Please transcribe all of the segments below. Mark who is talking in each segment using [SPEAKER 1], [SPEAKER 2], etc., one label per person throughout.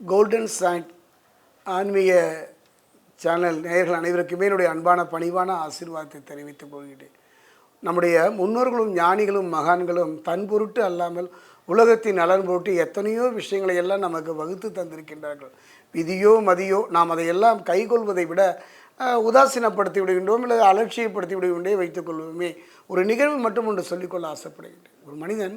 [SPEAKER 1] Golden sand ஆன்மீக channel நேயர்கள் அனைவருக்குமே என்னுடைய அன்பான பணிவான ஆசீர்வாதத்தை தெரிவித்துக் கொள்கிறேன். நம்முடைய முன்னோர்களும் ஞானிகளும் மகான்களும் தன் பொருட்டு அல்லாமல் உலகத்தின் நலன் பொருட்டு எத்தனையோ விஷயங்களை எல்லாம் நமக்கு வகுத்து தந்திருக்கின்றார்கள். விதியோ மதியோ நாம் அதையெல்லாம் கைகொள்வதை விட உதாசீனப்படுத்தி விடுகின்றோம் இல்லை அலட்சியப்படுத்தி விடுகின்றே வைத்துக் கொள்வோமே. ஒரு நிகழ்வு மட்டும் ஒன்று சொல்லிக்கொள்ள ஆசைப்படுகின்றேன். ஒரு மனிதன்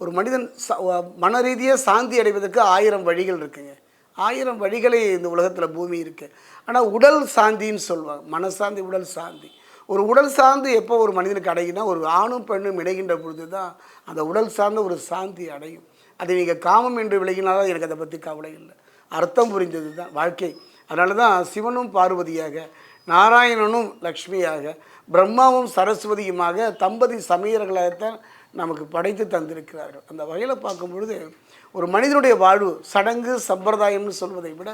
[SPEAKER 1] ஒரு மனிதன் ச- மன ரீதியாக சாந்தி அடைவதற்கு ஆயிரம் வழிகள் இருக்குங்க. ஆயிரம் வழிகளே இந்த உலகத்தில் பூமி இருக்குது ஆனால் உடல் சாந்தின்னு சொல்லுவாங்க. மனசாந்தி உடல் சாந்தி. ஒரு உடல் சார்ந்து எப்போ ஒரு மனிதனுக்கு அடையும்னா ஒரு ஆணும் பெண்ணும் இணைகின்ற பொழுது தான் அந்த உடல் சார்ந்த ஒரு சாந்தி அடையும். அதை நீங்கள் காமம் என்று விலகினாலும் எனக்கு அதை பற்றி கவலை இல்லை. அர்த்தம் புரிஞ்சது தான் வாழ்க்கை. அதனால தான் சிவனும் பார்வதியாக நாராயணனும் லக்ஷ்மியாக பிரம்மாவும் சரஸ்வதியுமாக தம்பதி சமயர்களாகத்தான் நமக்கு படைத்து தந்திருக்கிறார்கள். அந்த வகையில் பார்க்கும் பொழுது ஒரு மனிதனுடைய வாழ்வு சடங்கு சம்பிரதாயம்னு சொல்வதை விட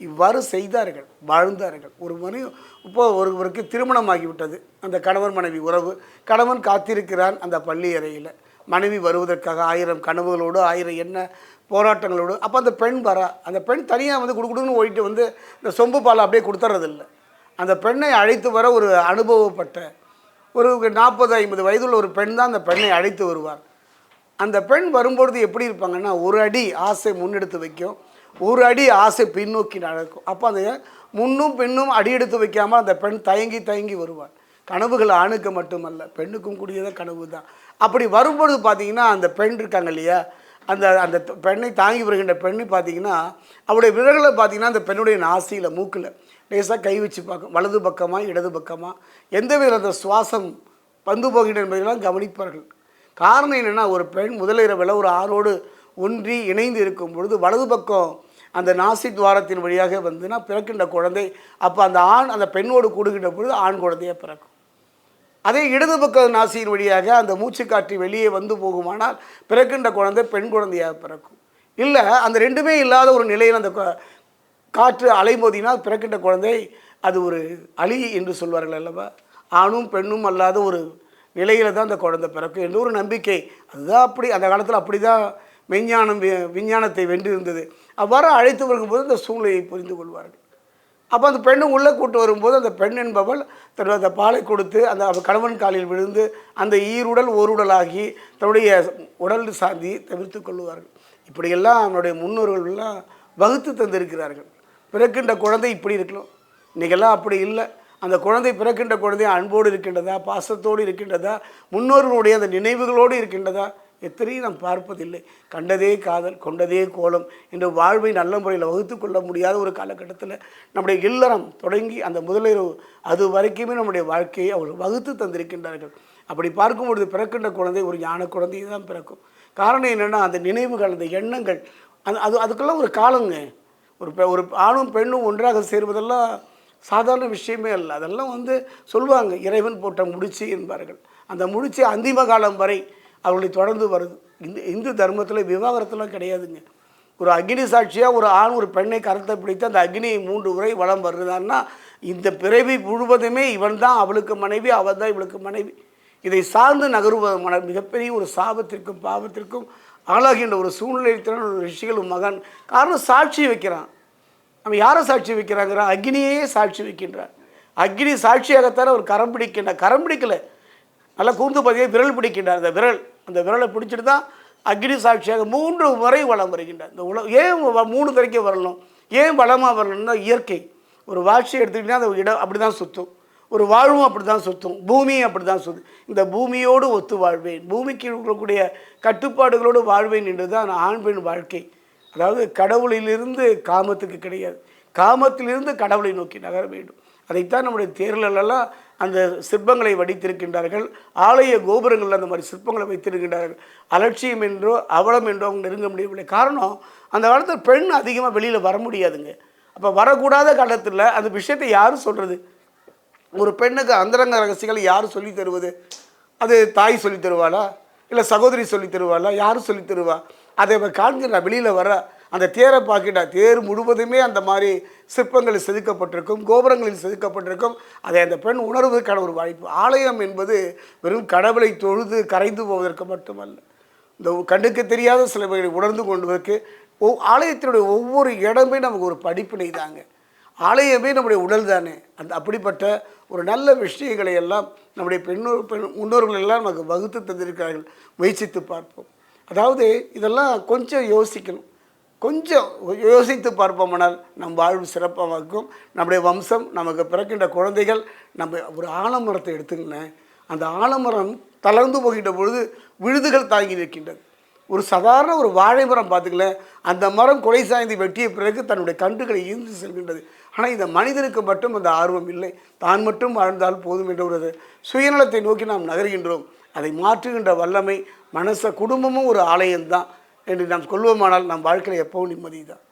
[SPEAKER 1] இவ்வாறு செய்தார்கள் வாழ்ந்தார்கள். ஒரு மனி இப்போ ஒருவருக்கு திருமணமாகிவிட்டது. அந்த கணவன் மனைவி உறவு கணவன் காத்திருக்கிறான் அந்த பள்ளி அறையில். மனைவி வருவதற்காக ஆயிரம் கனவுகளோடு ஆயிரம் என்ன போராட்டங்களோடு அப்போ அந்த பெண் வரா. அந்த பெண் தனியாக வந்து குடுக்குடுன்னு ஓடிட்டு வந்து இந்த சொம்பு பாலை அப்படியே கொடுத்துறதில்ல. அந்த பெண்ணை அழைத்து வர ஒரு அனுபவப்பட்ட ஒரு நாற்பது ஐம்பது வயதுள்ள ஒரு பெண் தான் அந்த பெண்ணை அழைத்து வருவார். அந்த பெண் வரும்பொழுது எப்படி இருப்பாங்கன்னா ஒரு அடி ஆசை முன்னெடுத்து வைக்கும். ஒரு அடி ஆசை பின்னோக்கி நடக்கும். அப்போ அந்த முன்னும் பெண்ணும் அடி எடுத்து வைக்காமல் அந்த பெண் தயங்கி தயங்கி வருவார் கனவுகள் ஆணுக்கு மட்டுமல்ல பெண்ணுக்கும் கூடியதான் கனவு தான். அப்படி வரும்பொழுது பார்த்தீங்கன்னா அந்த பெண் இருக்காங்க இல்லையா? அந்த அந்த பெண்ணை தாங்கி வருகின்ற பெண்ணை பார்த்தீங்கன்னா அவருடைய விரல்களை பார்த்தீங்கன்னா அந்த பெண்ணுடைய நாசியில் மூக்கில் லேசாக கை வச்சு பார்க்கும் வலது பக்கமாக இடது பக்கமாக எந்த வித அந்த சுவாசம் பந்து போகின்ற என்பதெல்லாம் கவனிப்பார்கள். காரணம் என்னென்னா ஒரு பெண் முதலிரவில் ஒரு ஆணோடு ஒன்றி இணைந்து இருக்கும் பொழுது வலது பக்கம் அந்த நாசி துவாரத்தின் வழியாக வந்துன்னா பிறக்கின்ற குழந்தை அப்போ அந்த ஆண் அந்த பெண்ணோடு கூடுகின்ற பொழுது ஆண் குழந்தையாக பிறக்கும். அதே இடது பக்க நாசியின் வழியாக அந்த மூச்சுக்காற்று வெளியே வந்து போகுமானால் பிறக்கின்ற குழந்தை பெண் குழந்தையாக பிறக்கும். இல்லை அந்த ரெண்டுமே இல்லாத ஒரு நிலையில் அந்த காற்று அலைமோதினால் பிறக்கின்ற குழந்தை அது ஒரு அலி என்று சொல்வார்கள் அல்லவா? ஆணும் பெண்ணும் அல்லாத ஒரு நிலையில் தான் அந்த குழந்தை பிறக்கும் என்று ஒரு நம்பிக்கை. அதுதான் அப்படி அந்த காலத்தில் அப்படி தான் மெஞ்ஞானம் வி- விஞ்ஞானத்தை வென்றிருந்தது. அவ்வாறு அழைத்து வரும்போது இந்த சூழ்நிலையை புரிந்து கொள்வார்கள். அப்போ அந்த பெண்ணும் உள்ளே கூட்டு வரும்போது அந்த பெண் என்பவள் தன்னுடைய அந்த பாலை கொடுத்து அந்த கணவன் காலில் விழுந்து அந்த ஈருடல் ஓருடலாகி தன்னுடைய உடல் சாந்தி தவிர்த்து கொள்வார்கள் இப்படியெல்லாம் அவனுடைய முன்னோர்கள்லாம் வகுத்து தந்திருக்கிறார்கள். பிறக்கின்ற குழந்தை இப்படி இருக்கணும். இன்றைக்கெல்லாம் அப்படி இல்லை. அந்த குழந்தை பிறக்கின்ற குழந்தை அன்போடு இருக்கின்றதா? பாசத்தோடு இருக்கின்றதா? முன்னோர்களுடைய அந்த நினைவுகளோடு இருக்கின்றதா? எத்தனையும் நாம் பார்ப்பதில்லை. கண்டதே காதல் கொண்டதே கோலம் என்ற வாழ்வை நல்ல முறையில் வகுத்து கொள்ள முடியாத ஒரு காலகட்டத்தில் நம்முடைய இல்லறம் தொடங்கி அந்த முதலிரவு அது வரைக்குமே நம்முடைய வாழ்க்கையை அவர்கள் வகுத்து தந்திருக்கின்றார்கள். அப்படி பார்க்கும்பொழுது பிறக்கின்ற குழந்தை ஒரு ஞான குழந்தையை தான் பிறக்கும். காரணம் என்னென்னா அந்த நினைவுகள் அந்த எண்ணங்கள் அது அது அதுக்கெல்லாம் ஒரு காலங்க ஒரு பெ- ஒரு ஆணும் பெண்ணும் ஒன்றாக சேர்வதெல்லாம் சாதாரண விஷயமே இல்லை அதெல்லாம் வந்து சொல்லுவாங்க இறைவன் போட்ட முடிச்சு என்பார்கள். அந்த முடிச்சு அந்திம காலம் வரை அவர்களை தொடர்ந்து வருது. இந்த இந்து தர்மத்தில் விவாகரத்துலாம் கிடையாதுங்க. ஒரு அக்னி சாட்சியாக ஒரு ஆண் ஒரு பெண்ணை கரத்தை பிடித்து அந்த அக்னியை மூன்று உரை வளம் வருதான்னா இந்த பிறவி முழுவதுமே இவன் தான் அவளுக்கு மனைவி அவள் தான் இவளுக்கு மனைவி. இதை சார்ந்து நகருவது மன மிகப்பெரிய ஒரு சாபத்திற்கும் பாவத்திற்கும் ஆளாகின்ற ஒரு சூழ்நிலைத்திறன் ஒரு மகன். காரணம் சாட்சி வைக்கிறான். அவன் யாரை சாட்சி வைக்கிறாங்கிற? அக்னியே சாட்சி வைக்கின்றான் அக்னி சாட்சியாகத்தானே ஒரு கரம் பிடிக்கின்றார் கரம் பிடிக்கல. நல்லா கூர்ந்து பதியை விரல் பிடிக்கின்றார் அந்த விரல். அந்த விரலை பிடிச்சிட்டு தான் அக்னி சாட்சியாக மூன்று முறை வளம் வருகின்றார். இந்த உல ஏன் மூணு தரைக்கும் வரணும்? ஏன் வளமாக வரணும்னா இயற்கை. ஒரு வாட்சி எடுத்துக்கிட்டிங்கன்னா அந்த இடம் அப்படி தான் சுற்றும் ஒரு வாழ்வும் அப்படி தான் சுற்றும் பூமியும் அப்படி தான் சுற்றும் இந்த பூமியோடு ஒத்து வாழ்வேன். பூமிக்கு இருக்கக்கூடிய கட்டுப்பாடுகளோடு வாழ்வேன் என்று தான் ஆண் பெண் வாழ்க்கை. அதாவது கடவுளிலிருந்து காமத்துக்கு கிடையாது. காமத்திலிருந்து கடவுளை நோக்கி நகர வேண்டும். அதைத்தான் நம்முடைய தேர்தலெல்லாம் அந்த சிற்பங்களை வடித்திருக்கின்றார்கள். ஆலய கோபுரங்களில் அந்த மாதிரி சிற்பங்களை வைத்திருக்கின்றார்கள். அலட்சியம் என்றோ அவலம் என்றோ அவங்க நெருங்க முடியவில்லை. காரணம் அந்த காலத்தில் பெண் அதிகமாக வெளியில் வர முடியாதுங்க. அப்போ வரக்கூடாத காலத்தில் அந்த விஷயத்தை யாரும் சொல்கிறது ஒரு பெண்ணுக்கு அந்தரங்க ரகசியங்களை யார் சொல்லி தருவது? அது தாய் சொல்லி தருவாளா? இல்லை சகோதரி சொல்லி தருவாளா? யார் சொல்லி தருவா? அதை அவ காண்கிறா வெளியில் வர அந்த தேரை பார்க்கிட்டா தேர் முழுவதுமே அந்த மாதிரி சிற்பங்களில் செதுக்கப்பட்டிருக்கும் கோபுரங்களில் செதுக்கப்பட்டிருக்கும். அதை அந்த பெண் உணர்வதற்கான ஒரு வாய்ப்பு. ஆலயம் என்பது வெறும் கடவுளை தொழுது கரைந்து போவதற்கு மட்டுமல்ல. இந்த கண்ணுக்கு தெரியாத சிலவைகளை உணர்ந்து கொள்வதற்கு ஒ ஆலயத்தினுடைய ஒவ்வொரு இடமே நமக்கு ஒரு படிப்பினை தாங்க. ஆலயமே நம்முடைய உடல் தானே. அந்த அப்படிப்பட்ட ஒரு நல்ல விஷயங்களை எல்லாம் நம்முடைய பெண்ணோர் பெண் முன்னோர்கள் எல்லாம் நமக்கு வகுத்து தந்திருக்கிறார்கள். முயற்சித்து பார்ப்போம். அதாவது இதெல்லாம் கொஞ்சம் யோசிக்கணும். கொஞ்சம் யோசித்து பார்ப்போமானால் நம் வாழ்வு சிறப்பாக இருக்கும். நம்முடைய வம்சம் நமக்கு பிறக்கின்ற குழந்தைகள் நம்ம ஒரு ஆலமரத்தை எடுத்துங்களேன் அந்த ஆலமரம் தளர்ந்து போகின்ற பொழுது விழுதுகள் தாங்கி நிற்கின்றது. ஒரு சாதாரண ஒரு வாழை மரம் பார்த்துக்கல அந்த மரம் கொலை சாய்ந்து வெட்டிய பிறகு தன்னுடைய கன்றுகளை ஈர்ந்து செல்கின்றது. ஆனால் இந்த மனிதனுக்கு மட்டும் அந்த ஆர்வம் இல்லை. தான் மட்டும் வாழ்ந்தால் போதும் என்ற ஒரு சுயநலத்தை நோக்கி நாம் நகர்கின்றோம். அதை மாற்றுகின்ற வல்லமை மனச குடும்பமும் ஒரு ஆலயம்தான் என்று நாம் கொள்வோமானால் நம் வாழ்க்கையில் எப்பவும் நிம்மதி தான்